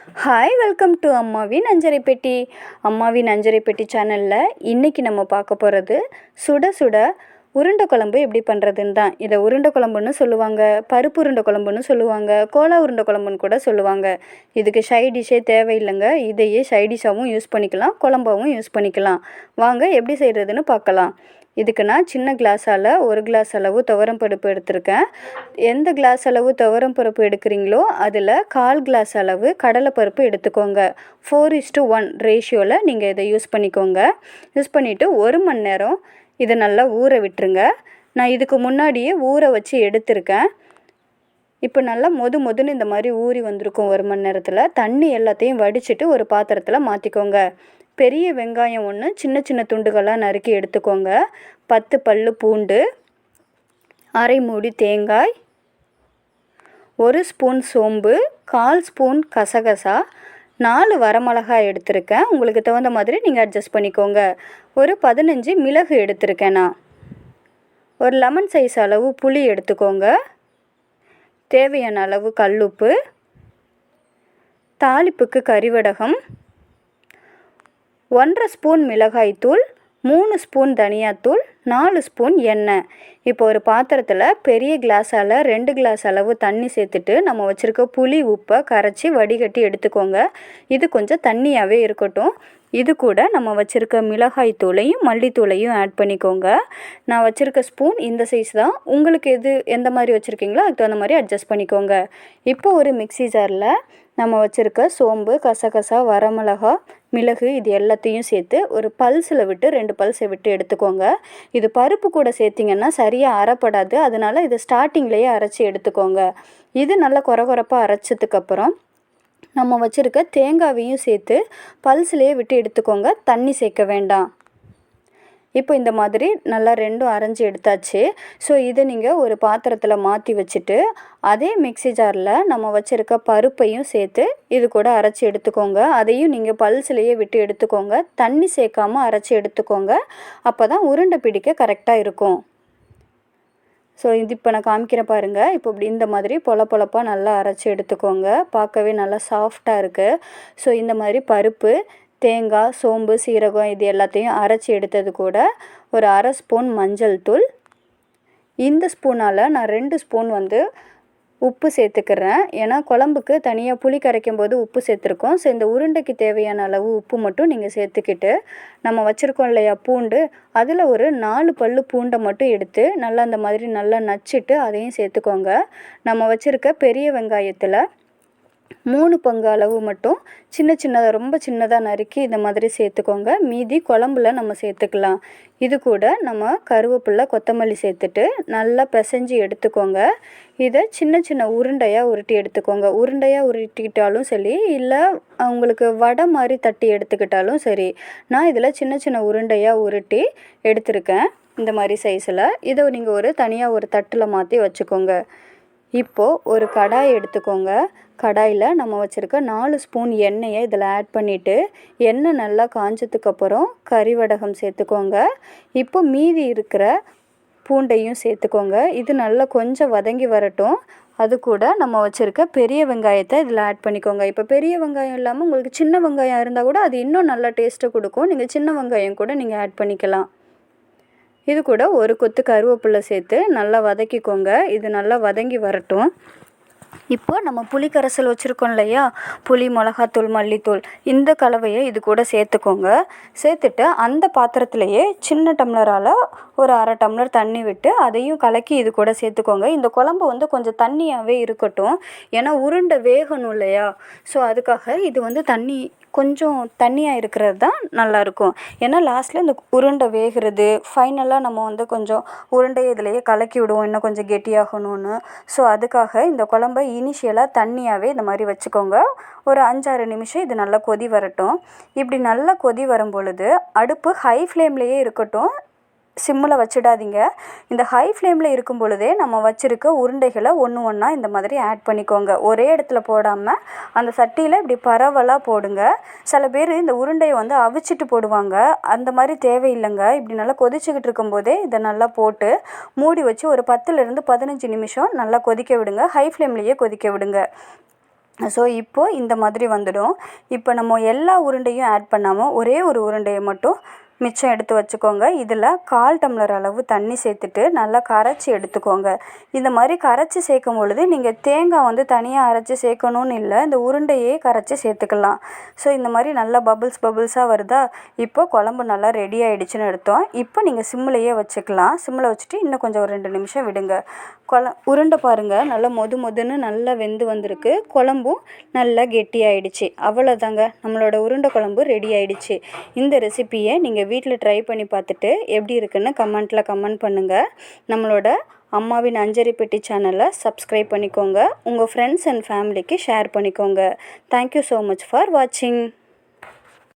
Hi welcome to அம்மாவின் அஞ்சரை பெட்டி அம்மாவின் அஞ்சரை பெட்டி சேனலில் இன்றைக்கி நம்ம பார்க்க போகிறது சுட சுட உருண்டை குழம்பு எப்படி பண்ணுறதுன்னு தான். இதை உருண்டை குழம்புன்னு சொல்லுவாங்க பருப்பு உருண்டை குழம்புன்னு சொல்லுவாங்க கோலா உருண்டை குழம்புன்னு கூட சொல்லுவாங்க. இதுக்கு சைட் டிஷ்ஷே தேவையில்லைங்க. இதையே சைட் டிஷ்ஷாகவும் யூஸ் பண்ணிக்கலாம் குழம்பாகவும் யூஸ் பண்ணிக்கலாம். வாங்க எப்படி செய்கிறதுன்னு பார்க்கலாம். இதுக்கு நான் சின்ன கிளாஸால் ஒரு கிளாஸ் அளவு துவரம் பருப்பு எடுத்திருக்கேன். எந்த கிளாஸ் அளவு துவரம் பருப்பு எடுக்கிறீங்களோ அதில் கால் கிளாஸ் அளவு கடலைப்பருப்பு எடுத்துக்கோங்க. ஃபோர் இஸ்டு ஒன் ரேஷியோவில் நீங்கள் இதை யூஸ் பண்ணிக்கோங்க. யூஸ் பண்ணிவிட்டு ஒரு மணி நேரம் இதை நல்லா ஊற விட்டுருங்க. நான் இதுக்கு முன்னாடியே ஊற வச்சு எடுத்திருக்கேன். இப்போ நல்லா மொது மொதுன்னு இந்த மாதிரி ஊறி வந்திருக்கும் ஒரு மணி நேரத்தில் தண்ணி எல்லாத்தையும் வடிச்சிட்டு ஒரு பாத்திரத்தில் மாற்றிக்கோங்க பெரிய வெங்காயம் ஒன்று சின்ன சின்ன துண்டுகளாக நறுக்கி எடுத்துக்கோங்க. பத்து பல் பூண்டு அரை மூடி தேங்காய் ஒரு ஸ்பூன் சோம்பு கால் ஸ்பூன் கசகசா நாலு வரமிளகாய் எடுத்திருக்கேன். உங்களுக்கு தகுந்த மாதிரி நீங்கள் அட்ஜஸ்ட் பண்ணிக்கோங்க. ஒரு பதினஞ்சு மிளகு எடுத்திருக்கேன் நான். ஒரு லெமன் சைஸ் அளவு புளி எடுத்துக்கோங்க. தேவையான அளவு கல்லுப்பு தாளிப்புக்கு கறிவடகம். ஒன்றரை ஸ்பூன் மிளகாய்த்தூள். மூணு ஸ்பூன் தனியாத்தூள் நாலு ஸ்பூன் எண்ணெய். இப்போ ஒரு பாத்திரத்தில் பெரிய கிளாஸால் ரெண்டு கிளாஸ் அளவு தண்ணி சேர்த்துட்டு நம்ம வச்சுருக்க புளி உப்பை கரைச்சி வடிகட்டி எடுத்துக்கோங்க. இது கொஞ்சம் தண்ணியாகவே இருக்கட்டும். இது கூட நம்ம வச்சுருக்க மிளகாய் தூளையும் மல்லித்தூளையும் ஆட் பண்ணிக்கோங்க. நான் வச்சுருக்க ஸ்பூன் இந்த சைஸ் தான். உங்களுக்கு எது எந்த மாதிரி வச்சுருக்கீங்களோ அதுக்கு தகுந்த மாதிரி அட்ஜஸ்ட் பண்ணிக்கோங்க. இப்போ ஒரு மிக்ஸி ஜாரில் நம்ம வச்சுருக்க சோம்பு கசகசா வரமிளகா மிளகு இது எல்லாத்தையும் சேர்த்து ஒரு பல்ஸில் விட்டு ரெண்டு பல்ஸை விட்டு எடுத்துக்கோங்க. இது பருப்பு கூட சேர்த்திங்கன்னா சரியாக அரைப்படாது அதனால் இதை ஸ்டார்டிங்லேயே அரைச்சி எடுத்துக்கோங்க. இது நல்லா கொர கொரப்பாக அரைச்சதுக்கப்புறம் நம்ம வச்சுருக்க தேங்காவையும் சேர்த்து பல்ஸ்லேயே விட்டு எடுத்துக்கோங்க. தண்ணி சேர்க்க வேண்டாம். இப்போ இந்த மாதிரி நல்லா ரெண்டும் அரைஞ்சி எடுத்தாச்சு. ஸோ இதை நீங்கள் ஒரு பாத்திரத்தில் மாற்றி வச்சுட்டு அதே மிக்ஸி ஜாரில் நம்ம வச்சுருக்க பருப்பையும் சேர்த்து இது கூட அரைச்சி எடுத்துக்கோங்க. அதையும் நீங்கள் பல்ஸ்லேயே விட்டு எடுத்துக்கோங்க. தண்ணி சேர்க்காமல் அரைச்சி எடுத்துக்கோங்க. அப்போ தான் உருண்டை பிடிக்க கரெக்டாக இருக்கும். ஸோ இது இப்போ நான் காமிக்கிறேன் பாருங்கள் இப்போ இப்படி இந்த மாதிரி பொல பொழப்பாக நல்லா அரைச்சி எடுத்துக்கோங்க. பார்க்கவே நல்லா சாஃப்டாக இருக்குது ஸோ இந்த மாதிரி பருப்பு தேங்காய் சோம்பு சீரகம் இது எல்லாத்தையும் அரைச்சி எடுத்தது கூட ஒரு அரை ஸ்பூன் மஞ்சள் தூள். இந்த ஸ்பூனால் நான் ரெண்டு ஸ்பூன் வந்து உப்பு சேர்த்துக்கிறேன். ஏன்னா குழம்புக்கு தனியாக புளி கரைக்கும் போது உப்பு சேர்த்துருக்கோம். ஸோ இந்த உருண்டைக்கு தேவையான அளவு உப்பு மட்டும் நீங்கள் சேர்த்துக்கிட்டு நம்ம வச்சுருக்கோம் இல்லையா பூண்டு அதில் ஒரு நாலு பல் பூண்டை மட்டும் எடுத்து நல்லா அந்த மாதிரி நல்லா நச்சுட்டு அதையும் சேர்த்துக்கோங்க. நம்ம வச்சுருக்க பெரிய வெங்காயத்தில் மூணு பங்கு அளவு மட்டும் சின்ன சின்னதாக ரொம்ப சின்னதாக நறுக்கி இந்த மாதிரி சேர்த்துக்கோங்க. மீதி குழம்புல நம்ம சேர்த்துக்கலாம். இது கூட நம்ம கருவேப்பில்லை கொத்தமல்லி சேர்த்துட்டு நல்லா பிசைஞ்சு எடுத்துக்கோங்க. இதை சின்ன சின்ன உருண்டையாக உருட்டி எடுத்துக்கோங்க. உருண்டையாக உருட்டிக்கிட்டாலும் சரி இல்லை உங்களுக்கு வடை மாதிரி தட்டி எடுத்துக்கிட்டாலும் சரி நான் இதில் சின்ன சின்ன உருண்டையாக உருட்டி எடுத்திருக்கேன். இந்த மாதிரி சைஸில் இதை நீங்கள் ஒரு தனியாக ஒரு தட்டில் மாற்றி வச்சுக்கோங்க. இப்போது ஒரு கடாய் எடுத்துக்கோங்க. கடாயில் நம்ம வச்சுருக்க நாலு ஸ்பூன் எண்ணெயை இதில் ஆட் பண்ணிவிட்டு எண்ணெய் நல்லா காஞ்சதுக்கப்புறம் கறிவடகம் சேர்த்துக்கோங்க. இப்போ மீதி இருக்கிற பூண்டையும் சேர்த்துக்கோங்க. இது நல்லா கொஞ்சம் வதங்கி வரட்டும். அது கூட நம்ம வச்சுருக்க பெரிய வெங்காயத்தை இதில் ஆட் பண்ணிக்கோங்க. இப்போ பெரிய வெங்காயம் இல்லாமல் உங்களுக்கு சின்ன வெங்காயம் இருந்தால் கூட அது இன்னும் நல்லா டேஸ்ட்டை கொடுக்கும். நீங்கள் சின்ன வெங்காயம் கூட நீங்கள் ஆட் பண்ணிக்கலாம். இது கூட ஒரு கொத்து கருவேப்பிலை சேர்த்து நல்லா வதக்கிக்கோங்க. இது நல்லா வதங்கி வரட்டும். இப்போ நம்ம புளி கரைசல் வச்சுருக்கோம் இல்லையா? புளி மிளகாத்தூள் மல்லித்தூள் இந்த கலவையை இது கூட சேர்த்துக்கோங்க. சேர்த்துட்டு அந்த பாத்திரத்திலையே சின்ன டம்ளரால் ஒரு அரை டம்ளர் தண்ணி விட்டு அதையும் கலக்கி இது கூட சேர்த்துக்கோங்க. இந்த குழம்பு வந்து கொஞ்சம் தண்ணியாகவே இருக்கட்டும். ஏன்னா உருண்டை வேகணும் இல்லையா? ஸோ அதுக்காக இது வந்து தண்ணி கொஞ்சம் தண்ணியாக இருக்கிறது தான் நல்லாயிருக்கும். ஏன்னா லாஸ்ட்டில் இந்த உருண்டை வேகிறது ஃபைனலாக நம்ம வந்து கொஞ்சம் உருண்டையை இதிலையே கலக்கி விடுவோம் இன்னும் கொஞ்சம் கெட்டியாகணும்னு ஸோ அதுக்காக இந்த குழம்ப இனிஷியலாக தண்ணியாகவே இந்த மாதிரி வச்சுக்கோங்க. ஒரு அஞ்சாறு நிமிஷம் இது நல்லா கொதி வரட்டும். இப்படி நல்லா கொதி வரும் பொழுது அடுப்பு ஹை ஃப்ளேம்லேயே இருக்கட்டும். சிம்மில் வச்சிடாதீங்க. இந்த ஹை ஃப்ளேமில் இருக்கும் பொழுதே நம்ம வச்சுருக்க உருண்டைகளை ஒன்று ஒன்றா இந்த மாதிரி ஆட் பண்ணிக்கோங்க. ஒரே இடத்துல போடாமல் அந்த சட்டியில் இப்படி பரவலாக போடுங்க. சில பேர் இந்த உருண்டையை வந்து அவிச்சிட்டு போடுவாங்க. அந்த மாதிரி தேவையில்லைங்க. இப்படி நல்லா கொதிச்சுக்கிட்டு இருக்கும்போதே இதை நல்லா போட்டு மூடி வச்சு ஒரு பத்துலேருந்து பதினஞ்சு நிமிஷம் நல்லா கொதிக்க விடுங்க. ஹை ஃப்ளேம்லேயே கொதிக்க விடுங்க. ஸோ இப்போது இந்த மாதிரி வந்துடும். இப்போ நம்ம எல்லா உருண்டையும் ஆட் பண்ணாமல் ஒரே ஒரு உருண்டையை மட்டும் மிச்சம் எடுத்து வச்சுக்கோங்க. இதில் கால் டம்ளர் அளவு தண்ணி சேர்த்துட்டு நல்லா கரைச்சி எடுத்துக்கோங்க. இந்த மாதிரி கரைச்சி சேர்க்கும் பொழுது நீங்கள் தேங்காய் வந்து தனியாக அரைச்சி சேர்க்கணுன்னு இல்லை இந்த உருண்டையே கரைச்சி சேர்த்துக்கலாம். ஸோ இந்த மாதிரி நல்லா பபுள்ஸ் பபுள்ஸாக வருதா? இப்போ குழம்பு நல்லா ரெடி ஆகிடுச்சுன்னு எடுத்தோம். இப்போ நீங்கள் சிம்மிலையே வச்சுக்கலாம். சிம்மில் வச்சுட்டு இன்னும் கொஞ்சம் ஒரு ரெண்டு நிமிஷம் விடுங்க. கொல உருண்டை பாருங்கள் நல்லா மொது மொதுன்னு நல்லா வெந்து வந்திருக்கு. குழம்பும் நல்லா கெட்டியாயிடுச்சு. அவ்வளோதாங்க. நம்மளோட உருண்டை குழம்பு ரெடி ஆயிடுச்சு. இந்த ரெசிப்பியை நீங்கள் வீட்டில் ட்ரை பண்ணி பார்த்துட்டு எப்படி இருக்குன்னு கமெண்ட்டில் கமெண்ட் பண்ணுங்கள் நம்மளோட அம்மாவின் அஞ்சரி பெட்டி சேனலை சப்ஸ்கிரைப் பண்ணிக்கோங்க. உங்கள் ஃப்ரெண்ட்ஸ் அண்ட் ஃபேமிலிக்கு ஷேர் பண்ணிக்கோங்க. Thank you so much for வாட்சிங்